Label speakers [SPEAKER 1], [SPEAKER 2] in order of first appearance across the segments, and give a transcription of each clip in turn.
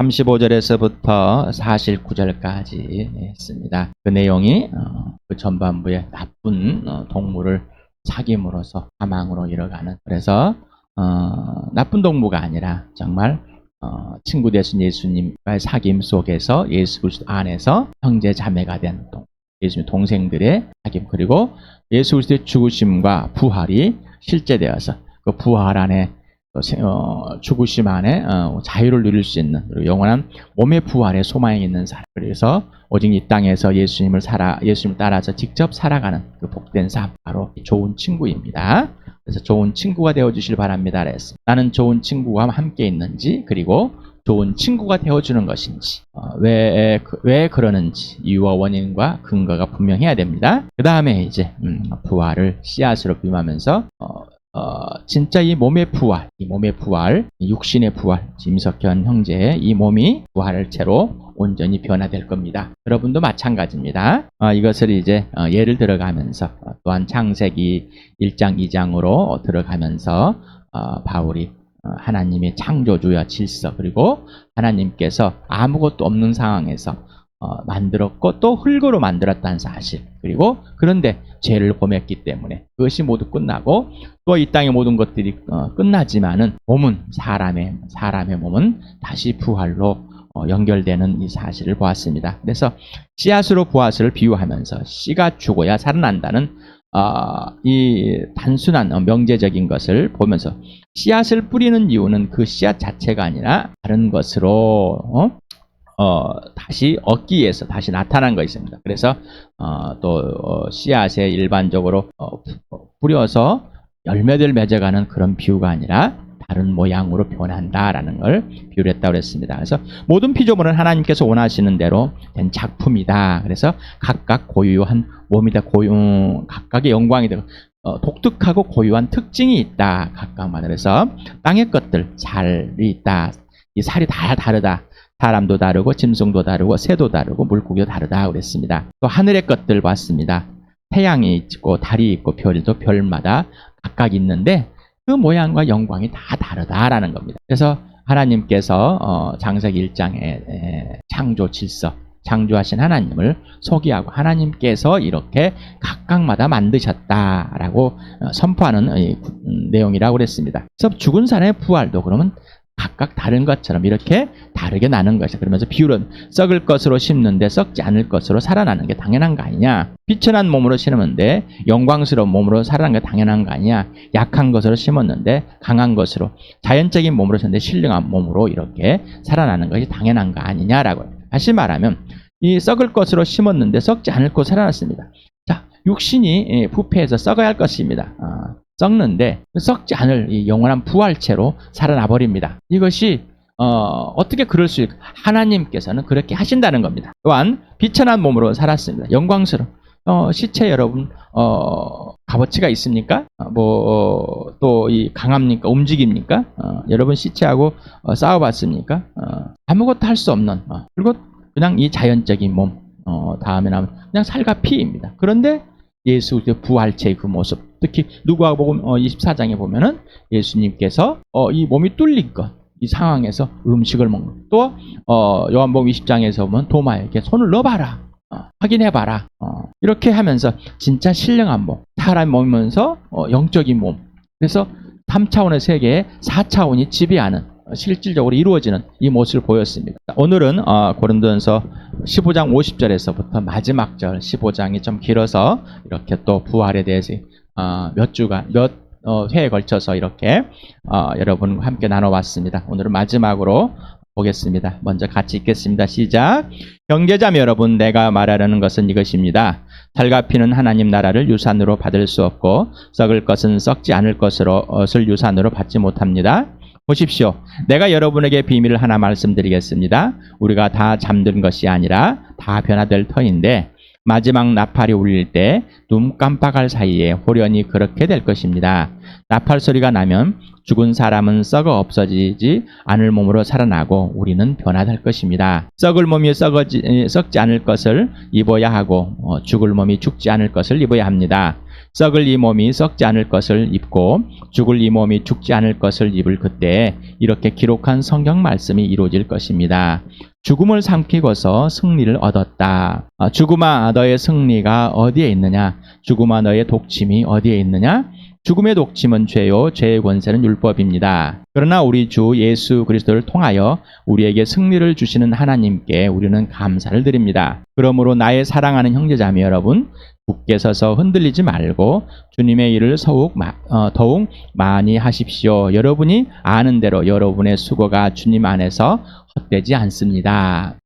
[SPEAKER 1] 35절에서부터 49절까지 했습니다. 그 내용이 어, 그 전반부에 나쁜 어, 동물을 사귐으로서 사망으로 이뤄가는 그래서 어, 나쁜 동무가 아니라 정말 어, 친구 되신 예수님과의 사귐 속에서 예수 그리스도 안에서 형제 자매가 된 동, 예수님 동생들의 사귐 그리고 예수 그리스도의 죽으심과 부활이 실제되어서 그 부활 안에 어, 세- 어, 죽으심 안에 어, 자유를 누릴 수 있는 그리고 영원한 몸의 부활에 소망이 있는 사람 그래서 오직 이 땅에서 예수님을 살아 예수님을 따라서 직접 살아가는 그 복된 삶 바로 좋은 친구입니다. 그래서 좋은 친구가 되어 주실 바랍니다. 그랬습니다. 나는 좋은 친구와 함께 있는지 그리고 좋은 친구가 되어 주는 것인지 어, 왜, 그- 왜 그러는지 이유와 원인과 근거가 분명해야 됩니다. 그 다음에 이제 음, 부활을 씨앗으로 비유하면서 어, 어, 진짜 이 몸의 부활, 이 몸의 부활, 이 육신의 부활, 임석현 형제의 이 몸이 부활을 채로 온전히 변화될 겁니다. 여러분도 마찬가지입니다. 어, 이것을 이제 어, 예를 들어가면서 어, 또한 창세기 1장, 2장으로 들어가면서 어, 바울이 어, 하나님의 창조주야 질서 그리고 하나님께서 아무것도 없는 상황에서 어, 만들었고 또 흙으로 만들었다는 사실 그리고 그런데 죄를 범했기 때문에 그것이 모두 끝나고 또 이 땅의 모든 것들이 어, 끝나지만은 몸은 사람의 사람의 몸은 다시 부활로 어, 연결되는 이 사실을 보았습니다. 그래서 씨앗으로 부활을 비유하면서 씨가 죽어야 살아난다는 아, 이 단순한 어, 명제적인 것을 보면서 씨앗을 뿌리는 이유는 그 씨앗 자체가 아니라 다른 것으로 어? 어, 다시 얻기 위해서 다시 나타난 것입니다. 그래서 어, 또 어, 씨앗에 일반적으로 어, 푸- 어, 뿌려서 열매들 맺어가는 그런 비유가 아니라 다른 모양으로 변한다라는 걸 비유를 했다고 그랬습니다. 그래서 모든 피조물은 하나님께서 원하시는 대로 된 작품이다. 그래서 각각 고유한 몸이다. 고유 각각의 영광이다. 어, 독특하고 고유한 특징이 있다. 각각마다 그래서 땅의 것들 살이 있다. 이 살이 다 다르다. 사람도 다르고 짐승도 다르고 새도 다르고 물고기도 다르다 그랬습니다. 또 하늘의 것들 봤습니다. 태양이 있고 달이 있고 별도 별마다 각각 있는데 그 모양과 영광이 다 다르다라는 겁니다. 그래서 하나님께서 어, 장세기 1장에 에, 창조 질서 창조하신 하나님을 소개하고 하나님께서 이렇게 각각마다 만드셨다라고 어, 선포하는 음, 내용이라고 그랬습니다. 그래서 죽은 사람의 부활도 그러면 각각 다른 것처럼 이렇게 다르게 나는 것이다. 그러면서 비율은 썩을 것으로 심는데 썩지 않을 것으로 살아나는 게 당연한 거 아니냐. 비천한 몸으로 심었는데 영광스러운 몸으로 살아나는 게 당연한 거 아니냐. 약한 것으로 심었는데 강한 것으로 자연적인 몸으로 심었는데 신령한 몸으로 이렇게 살아나는 것이 당연한 거 아니냐라고. 다시 말하면 이 썩을 것으로 심었는데 썩지 않을 것으로 살아났습니다. 자, 육신이 예, 부패해서 썩어야 할 것입니다. 아, 썩는데 썩지 않을 이 영원한 부활체로 살아나 버립니다. 이것이 어, 떻게 그럴 수 있을까? 하나님께서는 그렇게 하신다는 겁니다. 또한 비천한 몸으로 살았습니다. 영광스러운 어, 시체 여러분 어, 값어치가 있습니까? 뭐또 이 강합니까? 움직입니까? 어, 여러분 시체하고 어, 싸워봤습니까? 어, 아무것도 할 수 없는 어, 그리고 그냥 이 자연적인 몸 어, 다음에 나면 그냥 살과 피입니다. 그런데 예수 그리스도의 부활체의 그 모습 특히 누가복음 어, 24장에 보면은 예수님께서 어, 이 몸이 뚫린 것, 이 상황에서 음식을 먹는 것. 또 어, 요한복음 20장에서 보면 도마에게 손을 넣어봐라. 어, 확인해봐라. 어, 이렇게 하면서 진짜 신령한 몸, 사람 몸이면서 어, 영적인 몸. 그래서 3차원의 세계에 4차원이 지배하는 어, 실질적으로 이루어지는 이 모습을 보였습니다. 오늘은 어, 고린도전서 15장 50절에서부터 마지막 절 15장이 좀 길어서 이렇게 또 부활에 대해서 어, 몇 주간 몇 어, 회에 걸쳐서 이렇게 어, 여러분과 함께 나눠봤습니다. 오늘은 마지막으로 보겠습니다. 먼저 같이 읽겠습니다. 시작. 형제자매 여러분, 내가 말하려는 것은 이것입니다. 살과 피는 하나님 나라를 유산으로 받을 수 없고 썩을 것은 썩지 않을 것으로 것을 유산으로 받지 못합니다. 보십시오. 내가 여러분에게 비밀을 하나 말씀드리겠습니다. 우리가 다 잠든 것이 아니라 다 변화될 터인데 마지막 나팔이 울릴 때 눈 깜빡할 사이에 호련히 그렇게 될 것입니다. 나팔 소리가 나면 죽은 사람은 썩어 없어지지 않을 몸으로 살아나고 우리는 변화될 것입니다. 썩을 몸이 썩어지, 에, 썩지 않을 것을 입어야 하고 어, 죽을 몸이 죽지 않을 것을 입어야 합니다. 썩을 이 몸이 썩지 않을 것을 입고 죽을 이 몸이 죽지 않을 것을 입을 그때 이렇게 기록한 성경 말씀이 이루어질 것입니다. 죽음을 삼키고서 승리를 얻었다. 아, 죽음아 너의 승리가 어디에 있느냐? 죽음아 너의 독침이 어디에 있느냐? 죽음의 독침은 죄요, 죄의 권세는 율법입니다. 그러나 우리 주 예수 그리스도를 통하여 우리에게 승리를 주시는 하나님께 우리는 감사를 드립니다. 그러므로 나의 사랑하는 형제자매 여러분, 굳게 서서 흔들리지 말고 주님의 일을 마- 어, 더욱 많이 하십시오. 여러분이 아는 대로 여러분의 수고가 주님 안에서 헛되지 않습니다.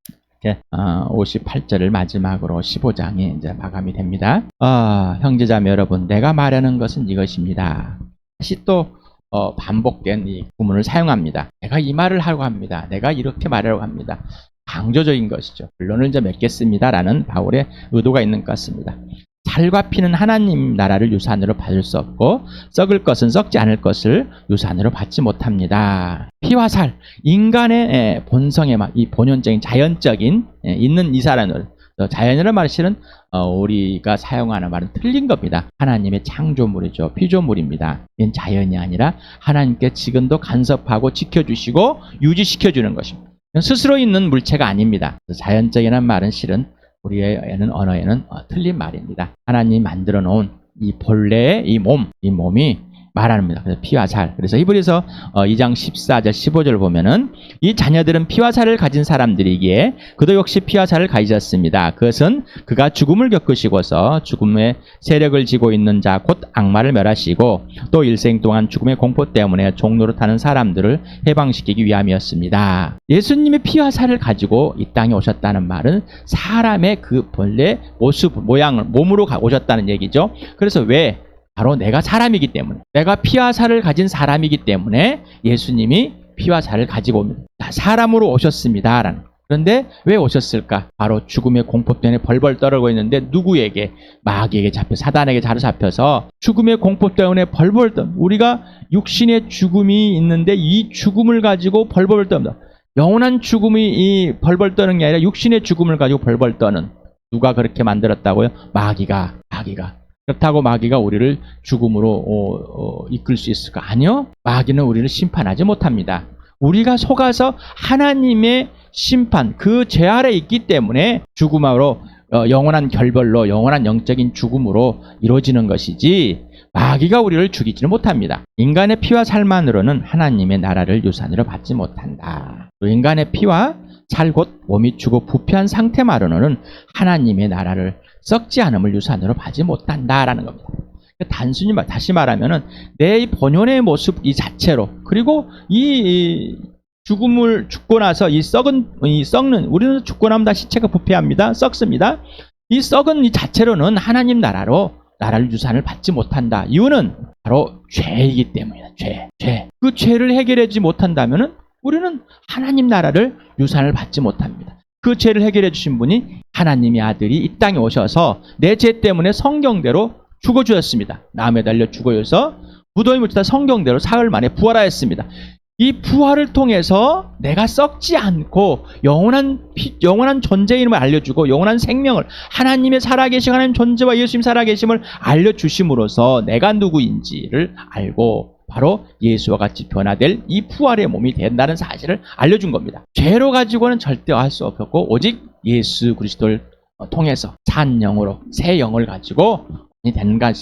[SPEAKER 1] 이렇게 58절을 마지막으로 15장이 이제 마감이 됩니다. 아, 형제자매 여러분, 내가 말하는 것은 이것입니다. 다시 또 어, 반복된 이 구문을 사용합니다. 내가 이 말을 하려고 합니다. 내가 이렇게 말하려고 합니다. 강조적인 것이죠. 결론을 이제 맺겠습니다라는 바울의 의도가 있는 것 같습니다. 살과 피는 하나님 나라를 유산으로 받을 수 없고 썩을 것은 썩지 않을 것을 유산으로 받지 못합니다. 피와 살, 인간의 막이 본연적인 자연적인 예, 있는 이 사람을 어, 자연이라는 말은 실은 어, 우리가 사용하는 말은 틀린 겁니다. 하나님의 창조물이죠. 피조물입니다. 이는 자연이 아니라 하나님께 지금도 간섭하고 지켜주시고 유지시켜주는 것입니다. 스스로 있는 물체가 아닙니다. 자연적이라는 말은 실은 우리의 언어에는 어, 틀린 말입니다. 하나님 만들어 놓은 이 본래의 이 몸, 이 몸이 말합니다. 그래서 피와 살. 그래서 히브리서 어, 2장 14절 15절 보면은 이 자녀들은 피와 살을 가진 사람들이기에 그도 역시 피와 살을 가지셨습니다. 그것은 그가 죽음을 겪으시고서 죽음의 세력을 지고 있는 자 곧 악마를 멸하시고 또 일생 동안 죽음의 공포 때문에 종로를 타는 사람들을 해방시키기 위함이었습니다. 예수님의 피와 살을 가지고 이 땅에 오셨다는 말은 사람의 그 본래 모습 모양을 몸으로 가- 오셨다는 얘기죠. 그래서 왜 바로 내가 사람이기 때문에 내가 피와 살을 가진 사람이기 때문에 예수님이 피와 살을 가지고 옵니다. 사람으로 오셨습니다라는 그런데 왜 오셨을까? 바로 죽음의 공포 때문에 벌벌 떨고 있는데 누구에게 마귀에게 잡혀 사단에게 자로 잡혀서 죽음의 공포 때문에 벌벌 떨 우리가 육신의 죽음이 있는데 이 죽음을 가지고 벌벌 떤다. 영원한 죽음이 이 벌벌 떠는 게 아니라 육신의 죽음을 가지고 벌벌 떠는 누가 그렇게 만들었다고요? 마귀가 마귀가 그렇다고 마귀가 우리를 죽음으로 어, 어, 이끌 수 있을까? 아니요. 마귀는 우리를 심판하지 못합니다. 우리가 속아서 하나님의 심판, 그죄 아래 있기 때문에 죽음으로 어, 영원한 결별로 영원한 영적인 죽음으로 이루어지는 것이지 마귀가 우리를 죽이지는 못합니다. 인간의 피와 살만으로는 하나님의 나라를 유산으로 받지 못한다. 또 인간의 피와 살곧 몸이 죽어 부패한 상태만으로는 하나님의 나라를 썩지 않음을 유산으로 받지 못한다라는 겁니다. 단순히 말, 다시 말하면은 내 본연의 모습 이 자체로 그리고 이, 이 죽음을 죽고 나서 이 썩은 이 썩는 우리는 죽고 나면 다 시체가 부패합니다. 썩습니다. 이 썩은 이 자체로는 하나님 나라로 나라를 유산을 받지 못한다. 이유는 바로 죄이기 때문이다. 죄, 죄. 그 죄를 해결하지 못한다면은 우리는 하나님 나라를 유산을 받지 못합니다. 그 죄를 해결해 주신 분이 하나님의 아들이 이 땅에 오셔서 내 죄 때문에 성경대로 죽어 주셨습니다. 남에 달려 죽어서 무덤이 묻히다 성경대로 사흘 만에 부활하였습니다. 이 부활을 통해서 내가 썩지 않고 영원한 피- 영원한 존재임을 알려주고 영원한 생명을 하나님의 살아계신 하나님 존재와 예수님 살아계심을 알려주심으로써 내가 누구인지를 알고 바로 예수와 같이 변화될 이 부활의 몸이 된다는 사실을 알려준 겁니다. 죄로 가지고는 절대 할 수 없었고 오직 예수 그리스도를 통해서 산 영으로 새 영을 가지고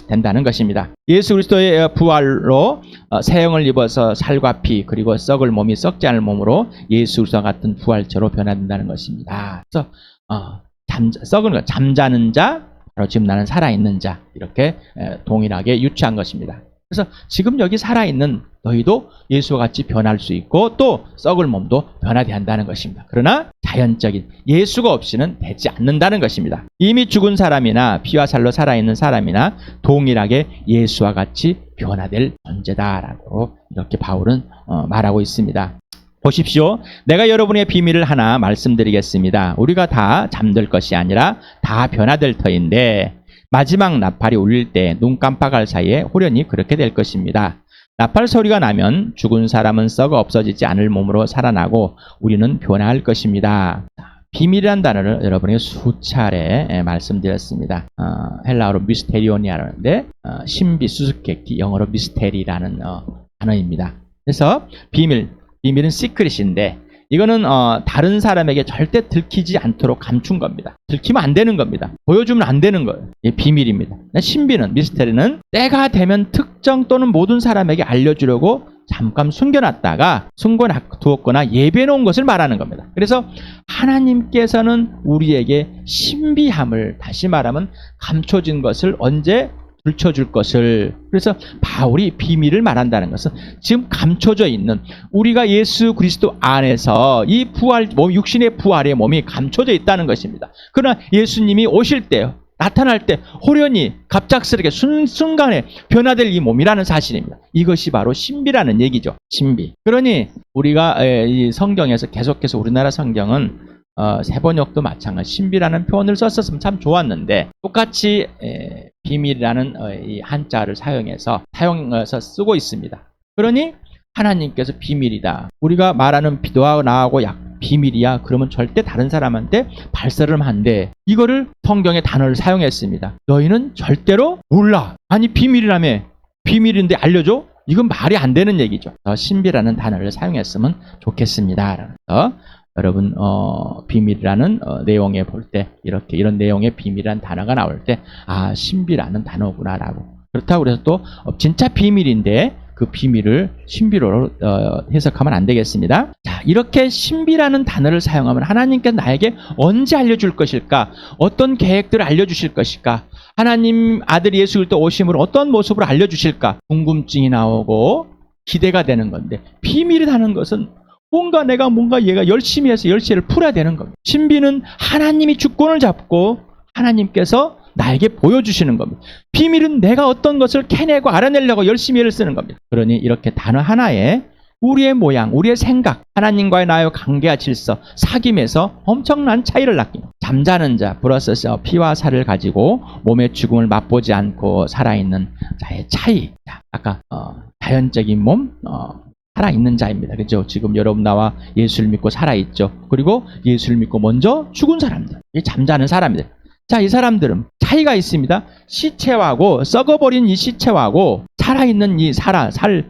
[SPEAKER 1] 된다는 것입니다. 예수 그리스도의 부활로 어, 새 영을 입어서 살과 피 그리고 썩을 몸이 썩지 않을 몸으로 예수 그리스도와 같은 부활체로 변화된다는 것입니다. 그래서 어, 잠, 썩은 것, 잠자는 자, 바로 지금 나는 살아있는 자 이렇게 에, 동일하게 유추한 것입니다. 그래서 지금 여기 살아있는 너희도 예수와 같이 변할 수 있고 또 썩을 몸도 변화되야 한다는 것입니다. 그러나 자연적인 예수가 없이는 되지 않는다는 것입니다. 이미 죽은 사람이나 피와 살로 살아있는 사람이나 동일하게 예수와 같이 변화될 존재다라고 이렇게 바울은 어, 말하고 있습니다. 보십시오. 내가 여러분의 비밀을 하나 말씀드리겠습니다. 우리가 다 잠들 것이 아니라 다 변화될 터인데 마지막 나팔이 울릴 때 눈 깜빡할 사이에 호련히 그렇게 될 것입니다. 나팔 소리가 나면 죽은 사람은 썩어 없어지지 않을 몸으로 살아나고 우리는 변화할 것입니다. 비밀이란 단어를 여러분에게 수차례 예, 말씀드렸습니다. 어, 헬라어로 미스테리온이라는데 어, 신비 수수께끼 영어로 미스테리라는 어, 단어입니다. 그래서 비밀, 비밀은 시크릿인데 이거는 어, 다른 사람에게 절대 들키지 않도록 감춘 겁니다. 들키면 안 되는 겁니다. 보여주면 안 되는 거예요. 이게 비밀입니다. 신비는 미스테리는 때가 되면 특정 또는 모든 사람에게 알려주려고 잠깐 숨겨놨다가 숨겨두었거나 예배해 놓은 것을 말하는 겁니다. 그래서 하나님께서는 우리에게 신비함을 다시 말하면 감춰진 것을 언제 들춰줄 것을 그래서 바울이 비밀을 말한다는 것은 지금 감춰져 있는 우리가 예수 그리스도 안에서 이 부활 몸 육신의 부활의 몸이 감춰져 있다는 것입니다. 그러나 예수님이 오실 때요 나타날 때 호련히 갑작스럽게 순, 순간에 변화될 이 몸이라는 사실입니다. 이것이 바로 신비라는 얘기죠. 신비. 그러니 우리가 에, 이 성경에서 계속해서 우리나라 성경은 어, 세번역도 마찬가지 신비라는 표현을 썼었으면 참 좋았는데 똑같이 에, 비밀이라는 어, 이 한자를 사용해서 사용해서 쓰고 있습니다. 그러니 하나님께서 비밀이다. 우리가 말하는 비도하고 나하고 약 비밀이야. 그러면 절대 다른 사람한테 발설을 하면 안 돼. 이거를 성경의 단어를 사용했습니다. 너희는 절대로 몰라. 아니 비밀이라며. 비밀인데 알려줘? 이건 말이 안 되는 얘기죠. 더 신비라는 단어를 사용했으면 좋겠습니다. 그래서 여러분 어, 비밀이라는 어, 내용에 볼 때 이렇게 이런 내용의 비밀이라는 단어가 나올 때 아 신비라는 단어구나라고 그렇다고 그래서 또 어, 진짜 비밀인데 그 비밀을 신비로 어, 해석하면 안 되겠습니다. 자 이렇게 신비라는 단어를 사용하면 하나님께서 나에게 언제 알려줄 것일까? 어떤 계획들을 알려주실 것일까? 하나님 아들 예수 그리스도 오심으로 어떤 모습으로 알려주실까? 궁금증이 나오고 기대가 되는 건데 비밀이라는 것은 뭔가 내가 뭔가 얘가 열심히 해서 열쇠를 풀어야 되는 겁니다. 신비는 하나님이 주권을 잡고 하나님께서 나에게 보여주시는 겁니다. 비밀은 내가 어떤 것을 캐내고 알아내려고 열심히 애를 쓰는 겁니다. 그러니 이렇게 단어 하나에 우리의 모양, 우리의 생각, 하나님과의 나의 관계와 질서, 사귐에서 엄청난 차이를 낳습니다. 잠자는 자, 플러스 피와 살을 가지고 몸의 죽음을 맛보지 않고 살아있는 자의 차이. 자, 아까 어, 자연적인 몸, 어, 살아있는 자입니다. 그죠? 지금 여러분 나와 예수를 믿고 살아있죠. 그리고 예수를 믿고 먼저 죽은 사람들. 이 잠자는 사람들. 자, 이 사람들은 차이가 있습니다. 시체하고 썩어버린 이 시체하고 살아있는 이 살아, 살,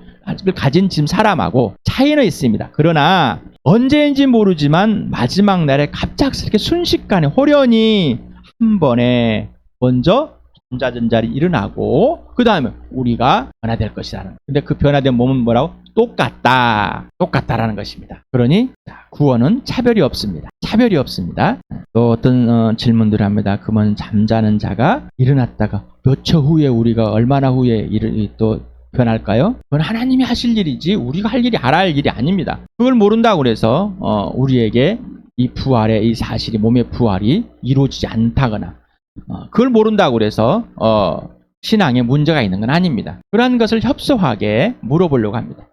[SPEAKER 1] 을 가진 지금 사람하고 차이는 있습니다. 그러나 언제인지 모르지만 마지막 날에 갑작스럽게 순식간에 호련히 한 번에 먼저 전자전자리 일어나고 그 다음에 우리가 변화될 것이라는. 근데 그 변화된 몸은 뭐라고? 똑같다. 똑같다라는 것입니다. 그러니 구원은 차별이 없습니다. 차별이 없습니다. 또 어떤 어, 질문들을 합니다. 그러면 잠자는 자가 일어났다가 몇 초 후에 우리가 얼마나 후에 일, 또 변할까요? 그건 하나님이 하실 일이지 우리가 할 일이 알아야 할 일이 아닙니다. 그걸 모른다고 그래서 어, 우리에게 이 부활의 이 사실이 몸의 부활이 이루어지지 않다거나 어, 그걸 모른다고 그래서 어, 신앙에 문제가 있는 건 아닙니다. 그러한 것을 협소하게 물어보려고 합니다.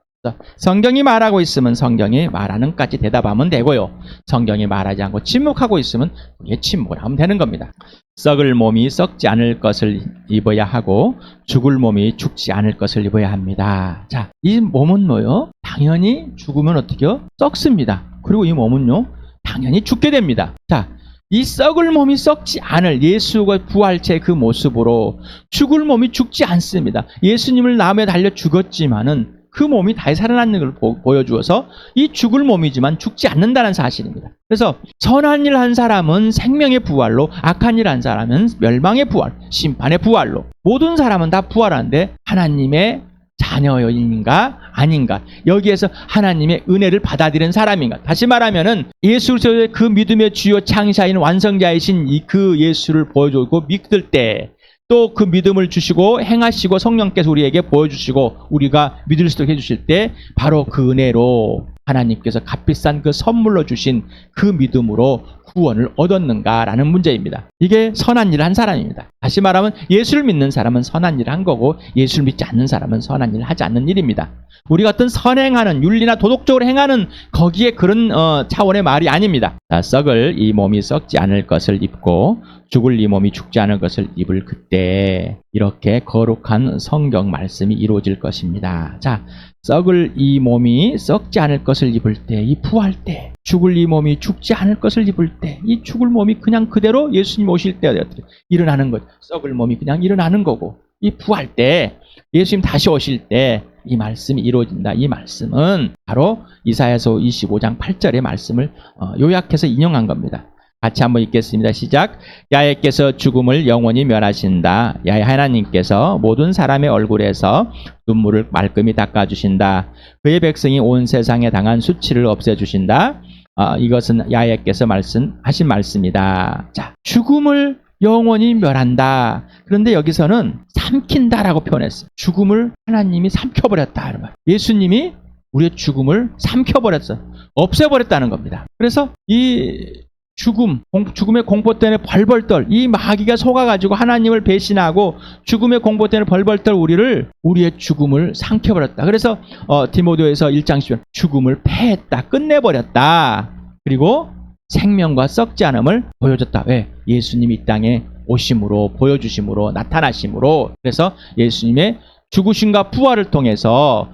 [SPEAKER 1] 성경이 말하고 있으면 성경이 말하는 까지 대답하면 되고요. 성경이 말하지 않고 침묵하고 있으면 그게 침묵을 하면 되는 겁니다. 썩을 몸이 썩지 않을 것을 입어야 하고 죽을 몸이 죽지 않을 것을 입어야 합니다. 자, 이 몸은 뭐요? 당연히 죽으면 어떻게요? 썩습니다. 그리고 이 몸은요? 당연히 죽게 됩니다. 자, 이 썩을 몸이 썩지 않을 예수가 부활체 그 모습으로 죽을 몸이 죽지 않습니다. 예수님을 남에 달려 죽었지만은 그 몸이 다시 살아나는 걸 보, 여주어서이 죽을 몸이지만 죽지 않는다는 사실입니다. 그래서 선한 일 한 사람은 생명의 부활로 악한 일 한 사람은 멸망의 부활, 심판의 부활로 모든 사람은 다 부활하는데 하나님의 자녀인가 아닌가. 여기에서 하나님의 은혜를 받아들인 사람인가. 다시 말하면은 예수 그리스도의 그 믿음의 주요 창시자인 완성자이신 이그 예수를 보여주고 믿을 때 또 그 믿음을 주시고 행하시고 성령께서 우리에게 보여주시고 우리가 믿을 수 있게 해주실 때 바로 그 은혜로 하나님께서 값비싼 그 선물로 주신 그 믿음으로 구원을 얻었는가라는 문제입니다. 이게 선한 일을 한 사람입니다. 다시 말하면 예수를 믿는 사람은 선한 일을 한 거고 예수를 믿지 않는 사람은 선한 일을 하지 않는 일입니다. 우리가 어떤 선행하는 윤리나 도덕적으로 행하는 거기에 그런 어, 차원의 말이 아닙니다. 자, 썩을 이 몸이 썩지 않을 것을 입고 죽을 이 몸이 죽지 않을 것을 입을 그때 이렇게 거룩한 성경 말씀이 이루어질 것입니다. 자, 썩을 이 몸이 썩지 않을 것을 입을 때, 이 부활 때, 죽을 이 몸이 죽지 않을 것을 입을 때 이 죽을 몸이 그냥 그대로 예수님 오실 때 일어나는 것, 썩을 몸이 그냥 일어나는 거고 이 부활 때 예수님 다시 오실 때 이 말씀이 이루어진다. 이 말씀은 바로 이사야서 25장 8절의 말씀을 어, 요약해서 인용한 겁니다. 같이 한번 읽겠습니다. 시작. 야훼께서 죽음을 영원히 멸하신다. 야훼 하나님께서 모든 사람의 얼굴에서 눈물을 말끔히 닦아주신다. 그의 백성이 온 세상에 당한 수치를 없애주신다. 아, 이것은 야훼께서 말씀하신 말씀이다. 자, 죽음을 영원히 멸한다. 그런데 여기서는 삼킨다라고 표현했어요. 죽음을 하나님이 삼켜버렸다. 예수님이 우리의 죽음을 삼켜버렸어. 없애버렸다는 겁니다. 그래서 이 죽음, 공- 죽음의 공포 때문에 벌벌 떨, 이 마귀가 속아가지고 하나님을 배신하고 죽음의 공포 때문에 벌벌 떨 우리를, 우리의 죽음을 삼켜버렸다. 그래서, 어, 디모데에서 1장 10절, 죽음을 패했다. 끝내버렸다. 그리고 생명과 썩지 않음을 보여줬다. 왜? 예수님이 이 땅에 오심으로, 보여주심으로, 나타나심으로. 그래서 예수님의 죽으심과 부활을 통해서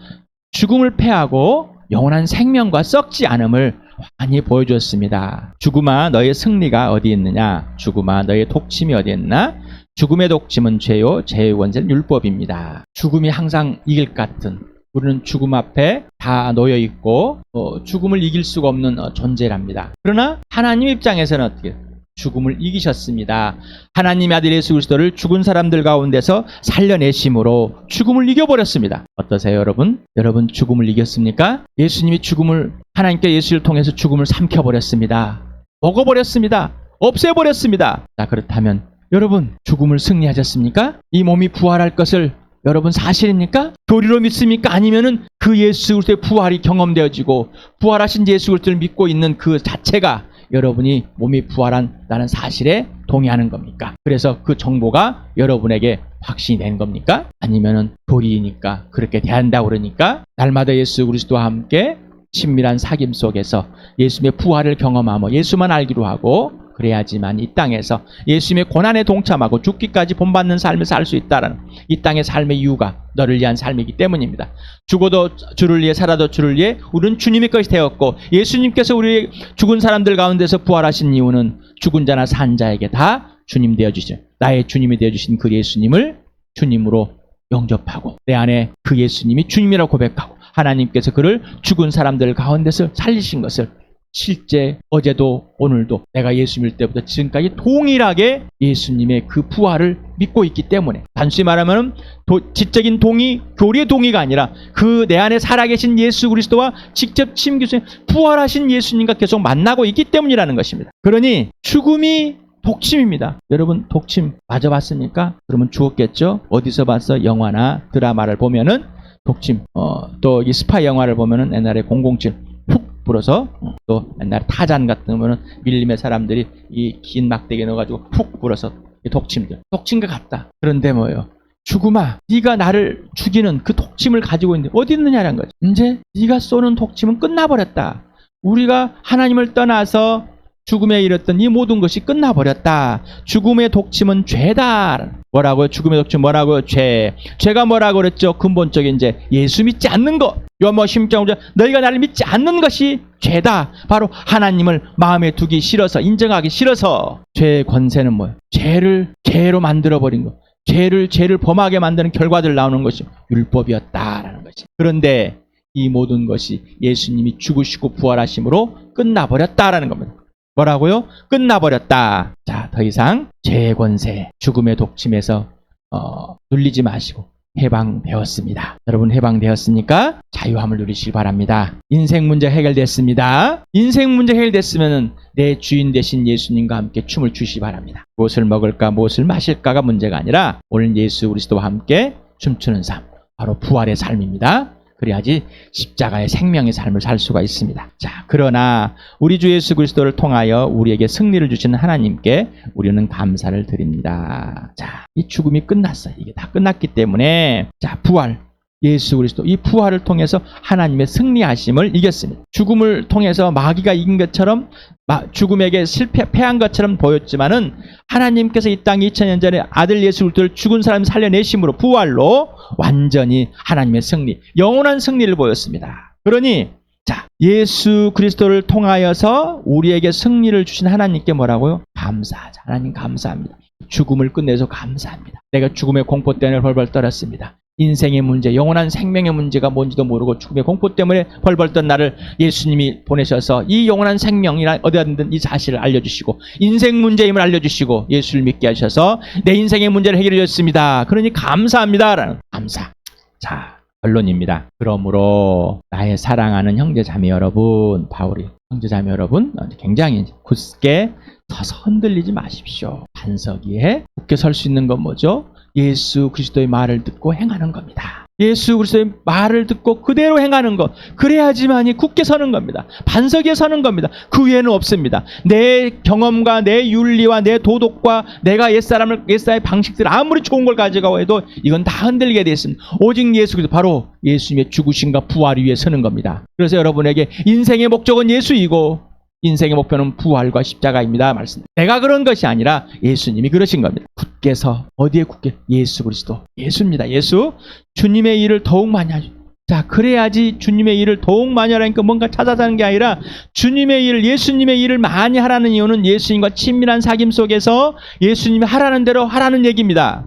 [SPEAKER 1] 죽음을 패하고 영원한 생명과 썩지 않음을 많이 보여주었습니다. 죽음아 너의 승리가 어디 있느냐? 죽음아 너의 독침이 어디 있나? 죽음의 독침은 죄요, 죄의 원죄는 율법입니다. 죽음이 항상 이길 것 같은 우리는 죽음 앞에 다 놓여 있고 어, 죽음을 이길 수가 없는 어, 존재랍니다. 그러나 하나님 입장에서는 어떻게? 죽음을 이기셨습니다. 하나님의 아들 예수 그리스도를 죽은 사람들 가운데서 살려내심으로 죽음을 이겨버렸습니다. 어떠세요, 여러분? 여러분 죽음을 이겼습니까? 예수님이 죽음을 하나님께 예수를 통해서 죽음을 삼켜버렸습니다. 먹어버렸습니다. 없애버렸습니다. 자, 그렇다면 여러분 죽음을 승리하셨습니까? 이 몸이 부활할 것을 여러분 사실입니까? 교리로 믿습니까? 아니면은 그 예수 그리스도의 부활이 경험되어지고 부활하신 예수 그리스도를 믿고 있는 그 자체가 여러분이 몸이 부활한다는 사실에 동의하는 겁니까? 그래서 그 정보가 여러분에게 확신이 된 겁니까? 아니면은 교리이니까 그렇게 대한다고 그러니까 날마다 예수 그리스도와 함께 친밀한 사귐 속에서 예수님의 부활을 경험하며 예수만 알기로 하고 그래야지만 이 땅에서 예수님의 고난에 동참하고 죽기까지 본받는 삶을 살 수 있다라는 이 땅의 삶의 이유가 너를 위한 삶이기 때문입니다. 죽어도 주를 위해 살아도 주를 위해 우리는 주님의 것이 되었고 예수님께서 우리 죽은 사람들 가운데서 부활하신 이유는 죽은 자나 산 자에게 다 주님 되어 주시죠. 나의 주님이 되어 주신 그 예수님을 주님으로 영접하고 내 안에 그 예수님이 주님이라고 고백하고 하나님께서 그를 죽은 사람들 가운데서 살리신 것을 실제 어제도 오늘도 내가 예수님일 때부터 지금까지 동일하게 예수님의 그 부활을 믿고 있기 때문에 단순히 말하면 도- 지적인 동의, 교리의 동의가 아니라 그 내 안에 살아계신 예수 그리스도와 직접 침교수 부활하신 예수님과 계속 만나고 있기 때문이라는 것입니다. 그러니 죽음이 독침입니다. 여러분 독침 맞아봤습니까? 그러면 죽었겠죠? 어디서 봤어? 영화나 드라마를 보면은 독침. 어, 또 이 스파 영화를 보면은 옛날에 007 훅 불어서 어, 또 옛날에 타잔 같은 거면은 밀림의 사람들이 이 긴 막대기 넣어가지고 훅 불어서 이 독침들. 독침 과 같다. 그런데 뭐예요? 죽음아, 네가 나를 죽이는 그 독침을 가지고 있는데 어디 있느냐는 거죠. 이제 네가 쏘는 독침은 끝나버렸다. 우리가 하나님을 떠나서 죽음에 이르렀던 이 모든 것이 끝나버렸다. 죽음의 독침은 죄다. 뭐라고요? 죽음의 독침 뭐라고요? 죄. 죄가 뭐라고 그랬죠? 근본적인 이제 예수 믿지 않는 것. 요뭐 심정으로 너희가 나를 믿지 않는 것이 죄다. 바로 하나님을 마음에 두기 싫어서 인정하기 싫어서 죄의 권세는 뭐예요? 죄를 죄로 만들어 버린 것. 죄를 죄를 범하게 만드는 결과들 나오는 것이 율법이었다라는 것이. 그런데 이 모든 것이 예수님이 죽으시고 부활하심으로 끝나버렸다라는 겁니다. 뭐라고요? 끝나버렸다. 자, 더 이상 죄의 권세, 죽음의 독침에서 어, 눌리지 마시고 해방되었습니다. 여러분 해방되었습니까? 자유함을 누리시기 바랍니다. 인생 문제 해결됐습니다. 인생 문제 해결됐으면 내 주인 되신 예수님과 함께 춤을 추시기 바랍니다. 무엇을 먹을까, 무엇을 마실까가 문제가 아니라 오늘 예수 그리스도와 함께 춤추는 삶, 바로 부활의 삶입니다. 그래야지 십자가의 생명의 삶을 살 수가 있습니다. 자, 그러나 우리 주 예수 그리스도를 통하여 우리에게 승리를 주시는 하나님께 우리는 감사를 드립니다. 자, 이 죽음이 끝났어요. 이게 다 끝났기 때문에 자, 부활 예수 그리스도 이 부활을 통해서 하나님의 승리하심을 이겼습니다. 죽음을 통해서 마귀가 이긴 것처럼 마- 죽음에게 실패 패한 것처럼 보였지만은 하나님께서 이 땅 2000년 전에 아들 예수 그리스도를 죽은 사람 살려내심으로 부활로 완전히 하나님의 승리, 영원한 승리를 보였습니다. 그러니 자, 예수 그리스도를 통하여서 우리에게 승리를 주신 하나님께 뭐라고요? 감사하자. 하나님 감사합니다. 죽음을 끝내서 감사합니다. 내가 죽음의 공포 때문에 벌벌 떨었습니다. 인생의 문제, 영원한 생명의 문제가 뭔지도 모르고 죽음의 공포 때문에 벌벌 떤 나를 예수님이 보내셔서 이 영원한 생명이나 어디든 이 사실을 알려주시고 인생 문제임을 알려주시고 예수를 믿게 하셔서 내 인생의 문제를 해결해 주셨습니다. 그러니 감사합니다라는 감사. 자, 결론입니다. 그러므로 나의 사랑하는 형제 자매 여러분, 바울이 형제 자매 여러분 굉장히 굳게 서서 흔들리지 마십시오. 반석 위에 굳게 설 수 있는 건 뭐죠? 예수 그리스도의 말을 듣고 행하는 겁니다. 예수 그리스도의 말을 듣고 그대로 행하는 것. 그래야지만이 굳게 서는 겁니다. 반석에 서는 겁니다. 그 외에는 없습니다. 내 경험과 내 윤리와 내 도덕과 내가 옛사람을 옛사의 방식들 아무리 좋은 걸 가져가고 해도 이건 다 흔들리게 되어 있습니다. 오직 예수 그리스도 바로 예수님의 죽으심과 부활 위에 서는 겁니다. 그래서 여러분에게 인생의 목적은 예수이고 인생의 목표는 부활과 십자가입니다. 말씀. 내가 그런 것이 아니라 예수님이 그러신 겁니다. 굳게서 어디에 굳게 예수 그리스도 예수입니다. 예수 주님의 일을 더욱 많이 하죠. 자 그래야지 주님의 일을 더욱 많이 하라니까 뭔가 찾아서 하는 게 아니라 주님의 일, 예수님의 일을 많이 하라는 이유는 예수님과 친밀한 사귐 속에서 예수님이 하라는 대로 하라는 얘기입니다.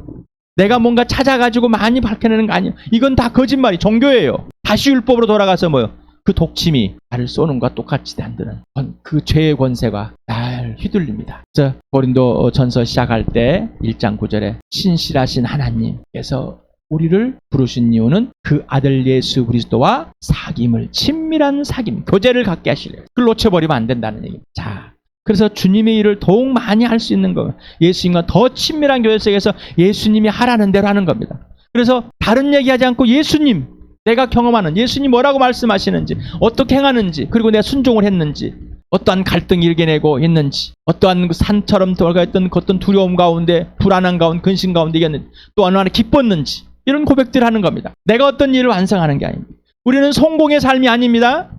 [SPEAKER 1] 내가 뭔가 찾아가지고 많이 밝혀내는 거 아니에요. 이건 다 거짓말이 종교예요. 다시 율법으로 돌아가서 뭐요? 그 독침이 나를 쏘는 것과 똑같이 만드는 그 죄의 권세가 날 휘둘립니다. 그래서 고린도 전서 시작할 때 1장 9절에 신실하신 하나님께서 우리를 부르신 이유는 그 아들 예수 그리스도와 사귐을 친밀한 사귐, 교제를 갖게 하시래요. 그걸 놓쳐버리면 안 된다는 얘기입니다. 자, 그래서 주님의 일을 더욱 많이 할 수 있는 거예요. 예수님과 더 친밀한 교제 속에서 예수님이 하라는 대로 하는 겁니다. 그래서 다른 얘기하지 않고 예수님, 내가 경험하는 예수님 뭐라고 말씀하시는지, 어떻게 행하는지, 그리고 내가 순종을 했는지, 어떠한 갈등이 일겨내고 있는지, 어떠한 그 산처럼 돌아가있던 어떤 두려움 가운데, 불안한 가운데, 근심 가운데 이겼는지, 또 어느 하나 기뻤는지, 이런 고백들을 하는 겁니다. 내가 어떤 일을 완성하는 게 아닙니다. 우리는 성공의 삶이 아닙니다.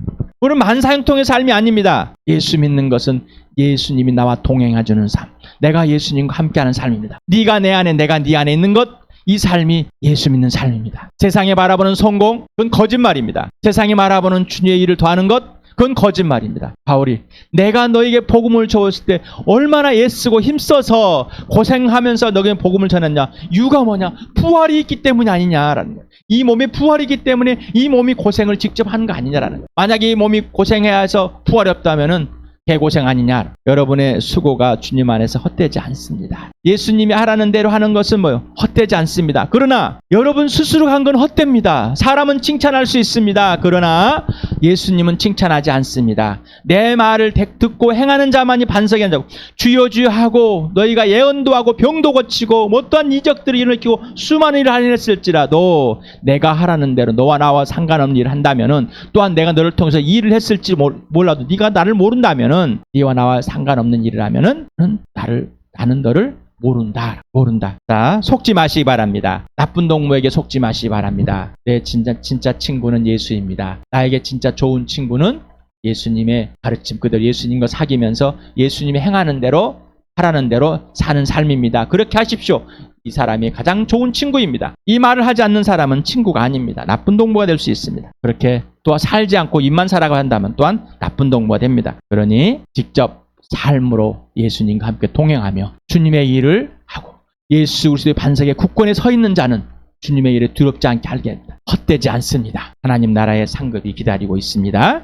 [SPEAKER 1] 우리는 만사형통의 삶이 아닙니다. 예수 믿는 것은 예수님이 나와 동행해주는 삶. 내가 예수님과 함께하는 삶입니다. 네가 내 안에, 내가 네 안에 있는 것, 이 삶이 예수 믿는 삶입니다. 세상에 바라보는 성공, 그건 거짓말입니다. 세상에 바라보는 주님의 일을 더하는 것, 그건 거짓말입니다. 바울이 내가 너에게 복음을 주었을 때 얼마나 애쓰고 힘써서 고생하면서 너에게 복음을 전했냐? 이유가 뭐냐? 부활이 있기 때문이 아니냐라는 거예요. 이 몸에 부활이 있기 때문에 이 몸이 고생을 직접 한 거 아니냐라는 거예요. 만약에 이 몸이 고생해야 해서 부활이 없다면은 개고생 아니냐? 여러분의 수고가 주님 안에서 헛되지 않습니다. 예수님이 하라는 대로 하는 것은 뭐요? 헛되지 않습니다. 그러나 여러분 스스로 한 건 헛됩니다. 사람은 칭찬할 수 있습니다. 그러나 예수님은 칭찬하지 않습니다. 내 말을 듣고 행하는 자만이 반석이 한다고 주여 주여 하고 너희가 예언도 하고 병도 고치고 뭐 어떠한 이적들을 일으키고 수많은 일을 하였을지라도 내가 하라는 대로 너와 나와 상관없는 일을 한다면은 또한 내가 너를 통해서 일을 했을지 몰- 몰라도 네가 나를 모른다면은 네와 나와 상관없는 일을 하면은 는 나를 나는 너를 모른다 모른다. 자 속지 마시기 바랍니다. 나쁜 동무에게 속지 마시기 바랍니다. 내 진짜 진짜 친구는 예수입니다. 나에게 진짜 좋은 친구는 예수님의 가르침 그들 예수님과 사귀면서 예수님이 행하는 대로 하라는 대로 사는 삶입니다. 그렇게 하십시오. 이 사람이 가장 좋은 친구입니다. 이 말을 하지 않는 사람은 친구가 아닙니다. 나쁜 동무가 될 수 있습니다. 그렇게 또 살지 않고 입만 살아가 한다면 또한 나쁜 동무가 됩니다. 그러니 직접 삶으로 예수님과 함께 동행하며 주님의 일을 하고 예수 그리스도의 반석에 굳건히 서 있는 자는 주님의 일에 두렵지 않게 하게 됩니다. 헛되지 않습니다. 하나님 나라의 상급이 기다리고 있습니다.